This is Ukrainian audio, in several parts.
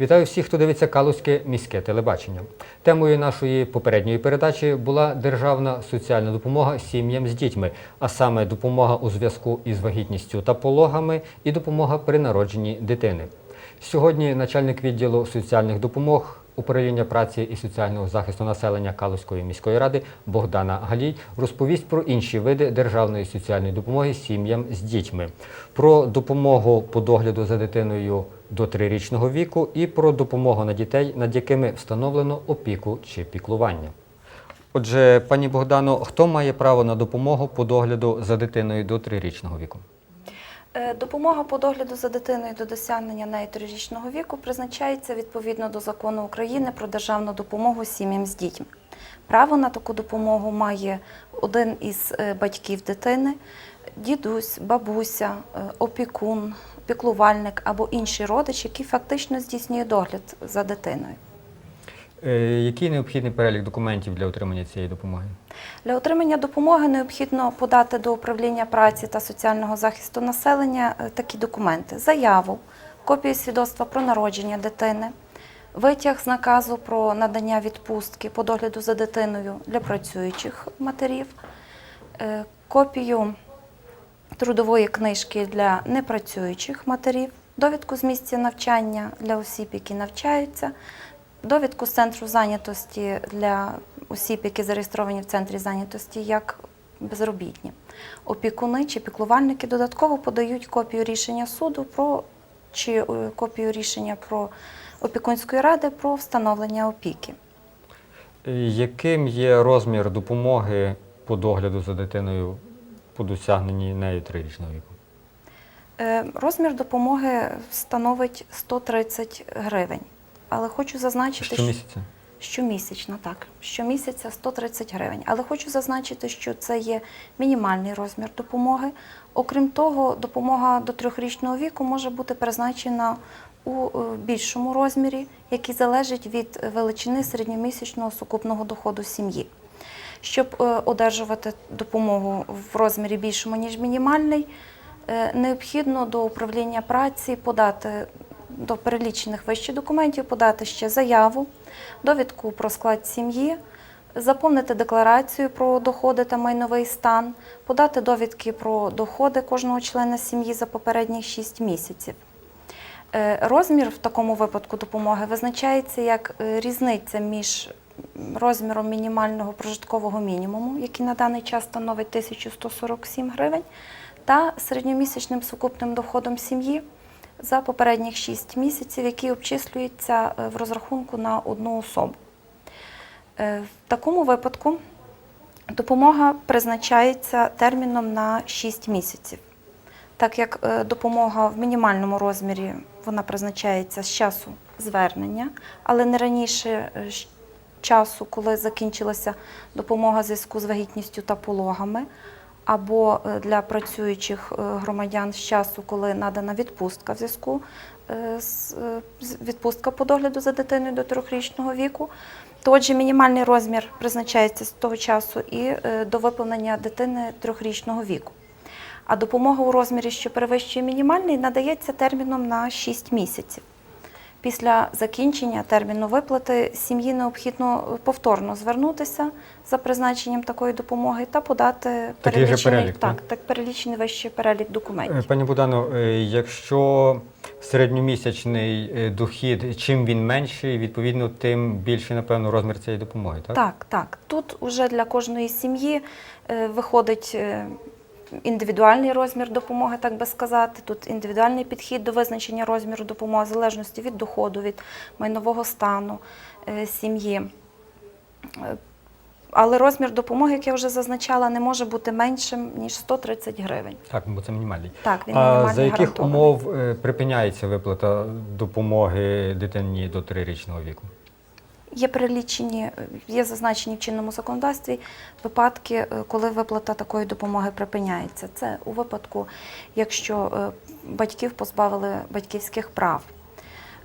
Вітаю всіх, хто дивиться Калузьке міське телебачення. Темою нашої попередньої передачі була державна соціальна допомога сім'ям з дітьми, а саме допомога у зв'язку із вагітністю та пологами і допомога при народженні дитини. Сьогодні начальник відділу соціальних допомог управління праці і соціального захисту населення Калузької міської ради Богдана Галій розповість про інші види державної соціальної допомоги сім'ям з дітьми, про допомогу по догляду за дитиною до трирічного віку і про допомогу на дітей, над якими встановлено опіку чи піклування. Отже, пані Богдано, хто має право на допомогу по догляду за дитиною до трирічного віку? Е, Допомога по догляду за дитиною до досягнення неї трирічного віку призначається відповідно до закону України про державну допомогу сім'ям з дітьми. Право на таку допомогу має один із е, батьків дитини, дідусь, бабуся, е, опікун, піклувальник або інший родич, який фактично здійснює догляд за дитиною. Е, Який необхідний перелік документів для отримання цієї допомоги? Для отримання допомоги необхідно подати до управління праці та соціального захисту населення е, такі документи: заяву, копію свідоцтва про народження дитини, витяг з наказу про надання відпустки по догляду за дитиною для працюючих матерів, е, копію трудової книжки для непрацюючих матерів, довідку з місця навчання для осіб, які навчаються, довідку з центру зайнятості для осіб, які зареєстровані в центрі зайнятості як безробітні. Опікуни чи піклувальники додатково подають копію рішення суду про чи е, копію рішення про опікунської ради про встановлення опіки. Е, Яким є розмір допомоги по догляду за дитиною по досягненні нею трирічного віку? Е, Розмір допомоги становить 130 гривень. Але хочу зазначити, що Щомісяця? щомісячно, так, щомісяця 130 гривень. Але хочу зазначити, що це є мінімальний розмір допомоги. Окрім того, допомога до трьохрічного віку може бути призначена у е, більшому розмірі, який залежить від величини середньомісячного сукупного доходу сім'ї. Щоб е, одержувати допомогу в розмірі більшому, ніж мінімальний, е, необхідно до управління праці подати до перелічених вище документів, подати ще заяву, довідку про склад сім'ї, заповнити декларацію про доходи та майновий стан, подати довідки про доходи кожного члена сім'ї за попередніх 6 місяців. Е, Розмір в такому випадку допомоги визначається як е, різниця між розміром мінімального прожиткового мінімуму, який на даний час становить 1147 гривень, та середньомісячним сукупним доходом сім'ї за попередніх 6 місяців, який обчислюється е, в розрахунку на одну особу. Е, В такому випадку допомога призначається терміном на 6 місяців. Так як е, допомога в мінімальному розмірі вона призначається з часу звернення, але не раніше часу, коли закінчилася допомога в зв'язку з вагітністю та пологами, або е, для працюючих е, громадян з часу, коли надана відпустка в зв'язку е, з відпустка по догляду за дитиною до трьохрічного віку. То отже, мінімальний розмір призначається з того часу і до виповнення дитини трьохрічного віку. А допомога у розмірі, що перевищує мінімальний, надається терміном на 6 місяців. Після закінчення терміну виплати сім'ї необхідно повторно звернутися за призначенням такої допомоги та подати Такий перелічений, перелік, так? так, так, перелічений вище перелік документів. Пані Богдано, е, якщо середньомісячний е, дохід, чим він менший, відповідно, тим більший, напевно, розмір цієї допомоги, так? Так, так. Тут уже для кожної сім'ї е, виходить індивідуальний розмір допомоги, так би сказати. Тут індивідуальний підхід до визначення розміру допомоги в залежності від доходу, від майнового стану е, сім'ї. Е, Але розмір допомоги, як я вже зазначала, не може бути меншим ніж 130 гривень. Так, бо це мінімальний. Так, він А за яких умов е, припиняється виплата допомоги дитині до трирічного віку? Є перелічені, є зазначені в чинному законодавстві випадки, е, коли виплата такої допомоги припиняється. Це у випадку, якщо е, батьків позбавили батьківських прав,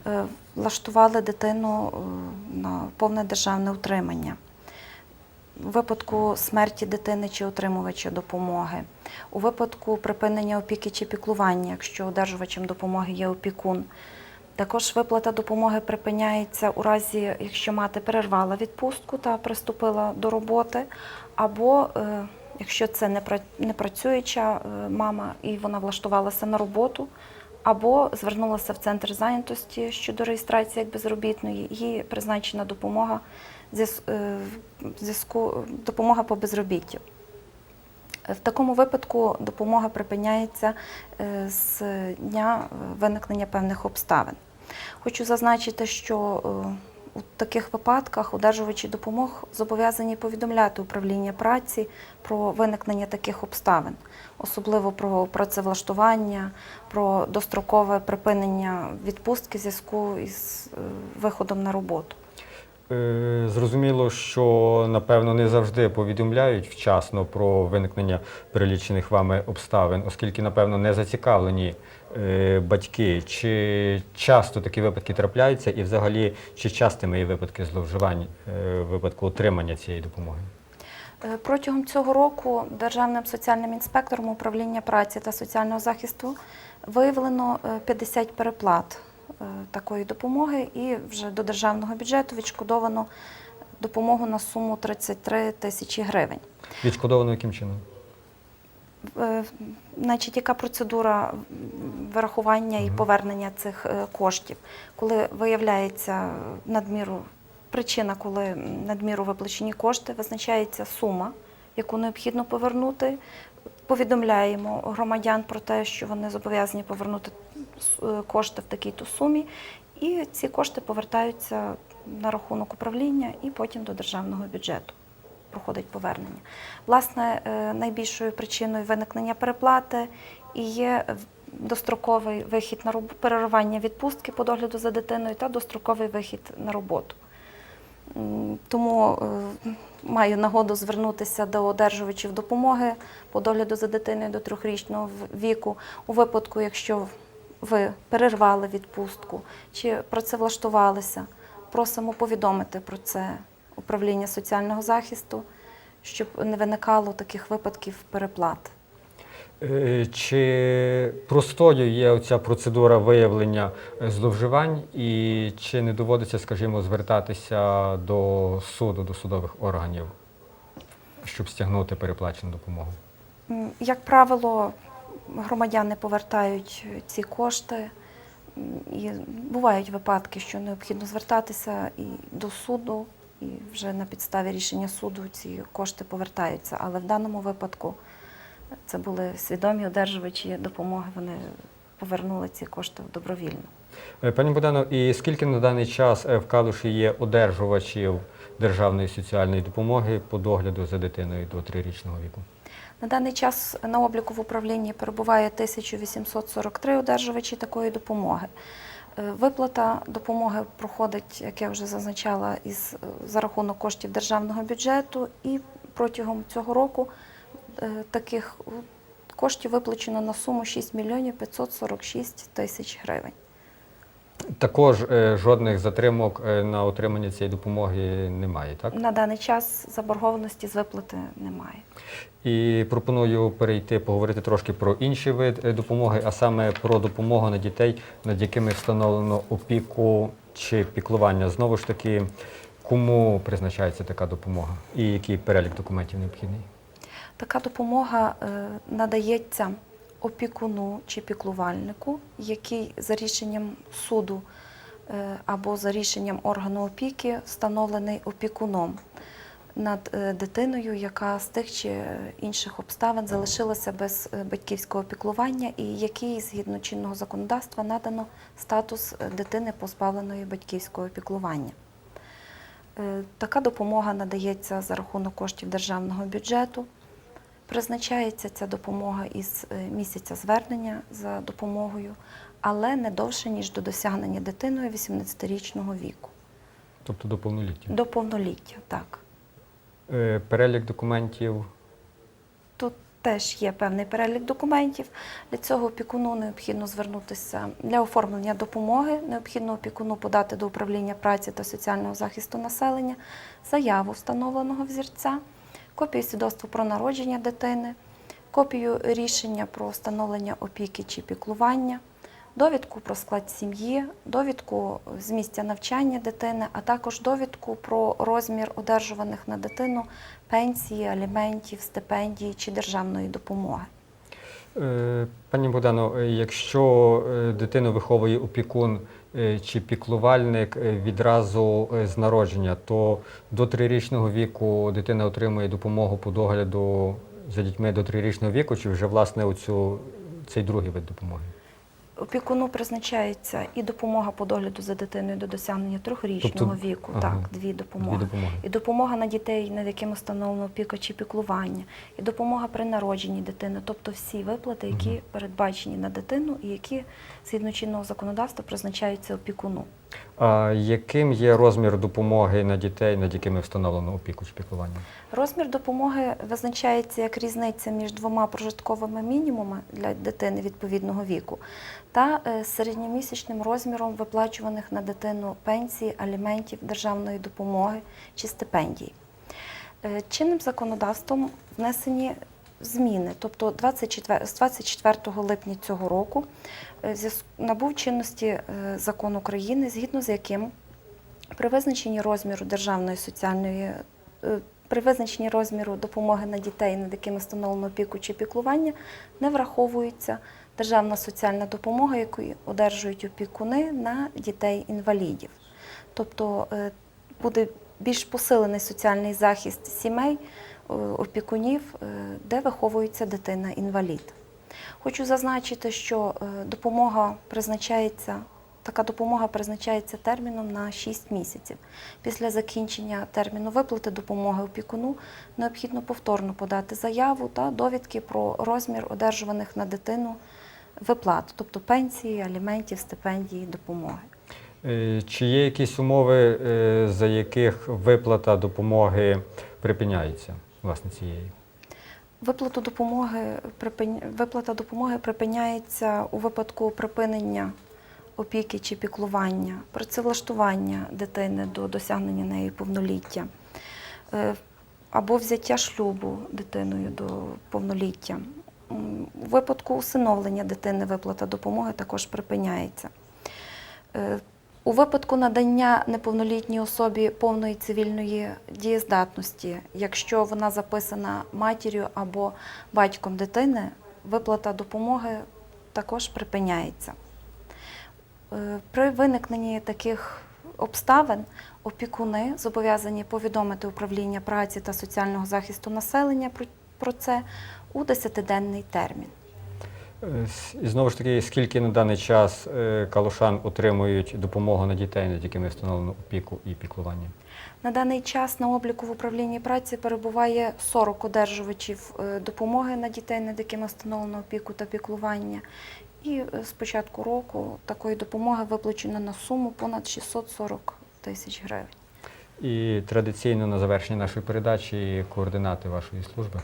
е, влаштували дитину е, на повне державне утримання. У випадку смерті дитини чи отримувача допомоги, у випадку припинення опіки чи піклування, якщо одержувачем допомоги є опікун, Також виплата допомоги припиняється у разі, якщо мати перервала відпустку та приступила до роботи, або е, якщо це не пра- працююча е, мама і вона влаштувалася на роботу, або звернулася в центр зайнятості щодо реєстрації як безробітної, їй призначена допомога е, зв'язку допомога по безробіттю. В такому випадку допомога припиняється е, з дня е, виникнення певних обставин. Хочу зазначити, що е, у таких випадках одержувачі допомог зобов'язані повідомляти управління праці про виникнення таких обставин, особливо про працевлаштування, про дострокове припинення відпустки в зв'язку із виходом на роботу. Е, Зрозуміло, що напевно не завжди повідомляють вчасно про виникнення перелічених вами обставин, оскільки, напевно, не зацікавлені е, батьки. Чи часто такі випадки трапляються, і взагалі чи частими є випадки зловживань е, випадку отримання цієї допомоги? Протягом цього року Державним соціальним інспектором управління праці та соціального захисту виявлено е, 50 переплат такої допомоги, і вже до державного бюджету відшкодовано допомогу на суму 33 тисячі гривень. Відшкодовано яким чином? Е, Значить, яка процедура вирахування і повернення цих е, коштів, коли виявляється надміру причина, коли надміру виплачені кошти, визначається сума, яку необхідно повернути. Повідомляємо громадян про те, що вони зобов'язані повернути е, кошти в такій-то сумі, і ці кошти повертаються на рахунок управління і потім до державного бюджету проходить повернення. Власне, е, найбільшою причиною виникнення переплати і є достроковий вихід на роб- переривання відпустки по догляду за дитиною та достроковий вихід на роботу. Тому е, маю нагоду звернутися до одержувачів допомоги по догляду за дитиною до трьохрічного віку у випадку, якщо ви перервали відпустку чи працевлаштувалися, просимо повідомити про це управління соціального захисту, щоб не виникало таких випадків переплат. Е, Чи простою є оця процедура виявлення е, зловживань, і чи не доводиться, скажімо, звертатися до суду, до судових органів, щоб стягнути переплачену допомогу? Як правило, громадяни повертають ці кошти. І бувають випадки, що необхідно звертатися і до суду, і вже на підставі рішення суду ці кошти повертаються. Але в даному випадку це були свідомі одержувачі допомоги, вони повернули ці кошти добровільно. Е, Пані Богдано, і скільки на даний час е, в Калуші є одержувачів державної соціальної допомоги по догляду за дитиною до трирічного віку? На даний час на обліку в управлінні перебуває 1843 одержувачі такої допомоги. Е, Виплата допомоги проходить, як я вже зазначала, із, е, за рахунок коштів державного бюджету, і протягом цього року е, таких коштів виплачено на суму 6 мільйонів 546 тисяч гривень. Також е, жодних затримок е, на отримання цієї допомоги немає, так? На даний час заборгованості з виплати немає. І пропоную перейти поговорити трошки про інший вид е, допомоги, а саме про допомогу на дітей, над якими встановлено опіку чи піклування. Знову ж таки, кому призначається така допомога і який перелік документів необхідний? Така допомога надається опікуну чи піклувальнику, який за рішенням суду е, або за рішенням органу опіки встановлений опікуном над е, дитиною, яка з тих чи інших обставин залишилася без е, батьківського піклування, і якій згідно чинного законодавства надано статус дитини позбавленої батьківського піклування. Така допомога надається за рахунок коштів державного бюджету. Призначається ця допомога із е, місяця звернення за допомогою, але не довше, ніж до досягнення дитиною 18-річного віку. Тобто до повноліття. До повноліття, так. Е, Перелік документів. Тут теж є певний перелік документів. Для цього опікуну необхідно звернутися для оформлення допомоги. Необхідно опікуну подати до управління праці та соціального захисту населення заяву встановленого взірця, копію свідоцтва про народження дитини, копію рішення про встановлення опіки чи піклування, довідку про склад сім'ї, довідку з місця навчання дитини, а також довідку про розмір одержуваних на дитину пенсії, аліментів, стипендії чи державної допомоги. Е, Пані Богдано, якщо е, дитину виховує опікун чи піклувальник е, відразу е, з народження, то до трирічного віку дитина отримує допомогу по догляду за дітьми до трирічного віку, чи вже власне оцю, цей другий вид допомоги? Опікуну призначається і допомога по догляду за дитиною до досягнення трьохрічного Тобто- віку. ага, Так, дві допомоги. Дві допомоги. І допомога на дітей, над якими встановлено опіка чи піклування, і допомога при народженні дитини, тобто всі виплати, які ага. передбачені на дитину і які згідно чинного законодавства призначаються опікуну. Яким є розмір допомоги на дітей, над якими встановлено опіку чи піклування? Розмір допомоги визначається як різниця між двома прожитковими мінімумами для дитини відповідного віку та е, середньомісячним розміром виплачуваних на дитину пенсії, аліментів, державної допомоги чи стипендій. Е, Чинним законодавством внесені зміни, тобто 24, з 24 липня цього року е, набув чинності е, закон України, згідно з яким при визначенні розміру державної соціальної е, при визначенні розміру допомоги на дітей, над якими встановлено опіку чи піклування, не враховується державна соціальна допомога, яку одержують опікуни на дітей-інвалідів. Тобто буде більш посилений соціальний захист сімей, опікунів, е, де виховується дитина-інвалід. Хочу зазначити, що е, допомога призначається, така допомога призначається терміном на 6 місяців. Після закінчення терміну виплати допомоги опікуну необхідно повторно подати заяву та довідки про розмір одержуваних на дитину виплат, тобто пенсії, аліментів, стипендії, допомоги. Е, Чи є якісь умови, е, за яких виплата допомоги припиняється, власне, цієї? Виплату допомоги, припин- виплата допомоги припиняється у випадку припинення опіки чи піклування, працевлаштування дитини до досягнення неї повноліття, е, або взяття шлюбу дитиною до повноліття. У випадку усиновлення дитини виплата допомоги також припиняється. У випадку надання неповнолітній особі повної цивільної дієздатності, якщо вона записана матір'ю або батьком дитини, виплата допомоги також припиняється. Е, При виникненні таких обставин опікуни зобов'язані повідомити управління праці та соціального захисту населення про це у 10-денний термін. Е, І знову ж таки, скільки на даний час е, калушан отримують допомогу на дітей, над якими встановлено опіку і піклування? На даний час на обліку в управлінні праці перебуває 40 одержувачів е, допомоги на дітей, над якими встановлено опіку та піклування. І е, з початку року такої допомоги виплачено на суму понад 640 тисяч гривень. І традиційно на завершення нашої передачі координати вашої служби.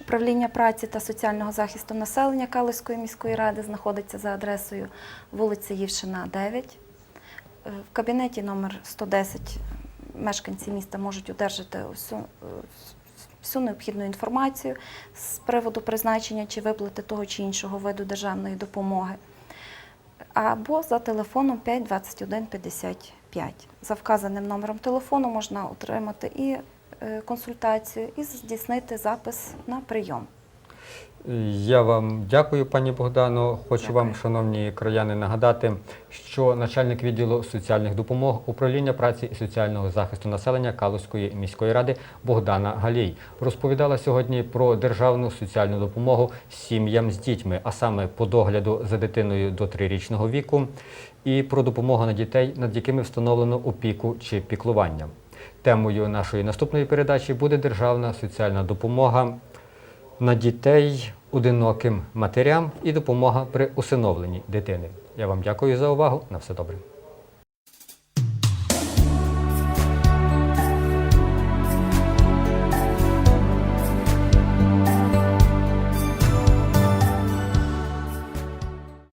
Управління праці та соціального захисту населення Калиської міської ради знаходиться за адресою вулиця Євшина, 9. Е, В кабінеті номер 110 мешканці міста можуть одержати усю, е, всю необхідну інформацію з приводу призначення чи виплати того чи іншого виду державної допомоги. Або за телефоном 5 21 55. За вказаним номером телефону можна отримати і консультацію, і здійснити запис на прийом. Я вам дякую, пані Богдано. Хочу Дякую. вам, шановні краяни, нагадати, що начальник відділу соціальних допомог управління праці і соціального захисту населення Калузької міської ради Богдана Галій розповідала сьогодні про державну соціальну допомогу сім'ям з дітьми, а саме по догляду за дитиною до трирічного віку, і про допомогу на дітей, над якими встановлено опіку чи піклування. Темою нашої наступної передачі буде державна соціальна допомога на дітей одиноким матерям і допомога при усиновленні дитини. Я вам дякую за увагу. На все добре.